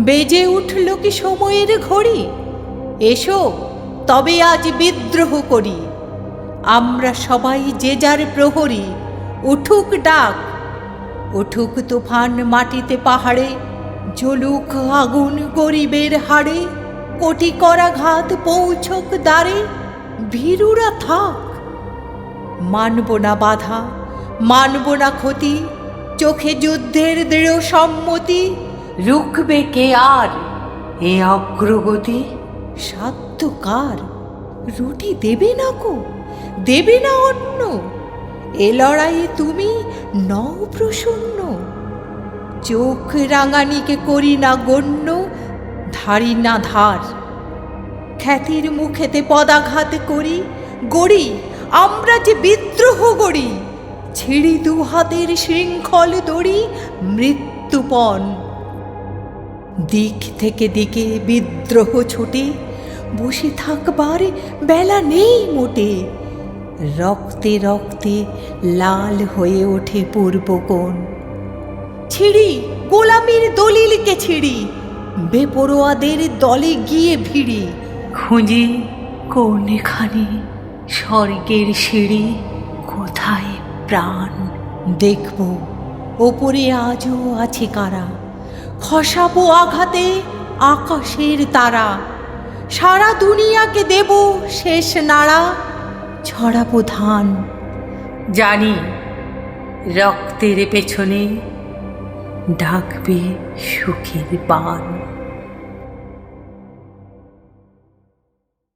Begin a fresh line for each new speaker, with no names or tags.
বেজে উঠল কি সময়ের ঘড়ি? এসো, তবে আজ বিদ্রোহ করি। আমরা সবাই যে যার প্রহরী, উঠুক ডাক। উঠুক তুফান মাটিতে পাহাড়ে জ্বলুক আগুন গরিবের হাড়ে। কোটি করা ঘাত পৌঁছক দ্বারে, ভীরুরা থাক। মানব না বাধা, মানব না ক্ষতি, চোখে যুদ্ধের দৃঢ় সম্মতি। রুখবে কে আর? এ অগ্রগতি? সাধ্য কার? রুটি দেবে না কো? দেবে না অন্য এ লড়াইয়ে তুমি নও প্রসন্ন। চোখ রাঙানিকে করি না গণ্য, ধারি না ধার। খ্যাতির মুখেতে পদাঘাত করি, গড়ি, আমরা যে বিদ্রোহ গড়ি, ছিড়ি দু হাতের শৃঙ্খল দড়ি, মৃত্যুপণ। দিক থেকে দিকে বিদ্রোহ ছুটে বসে থাকবার বেলা নেই মোটে। রক্তে রক্তে লাল হয়ে ওঠে পূর্বকোণ ছিড়ি গোলামির দলিলকে ছিড়ি বেপরোয়াদের দলে গিয়ে ভিড়ি। খুঁজি কোনখানে স্বর্গের সিঁড়ি কোথায় প্রাণ? দেখব ওপরে আজও আছে কারা। খসাবো আঘাতে আকাশের তারা। সারা দুনিয়াকে দেব শেষ নাড়া, ছড়াবো ধান। জানি রক্তের পেছনে ডাকবে সুখের বান।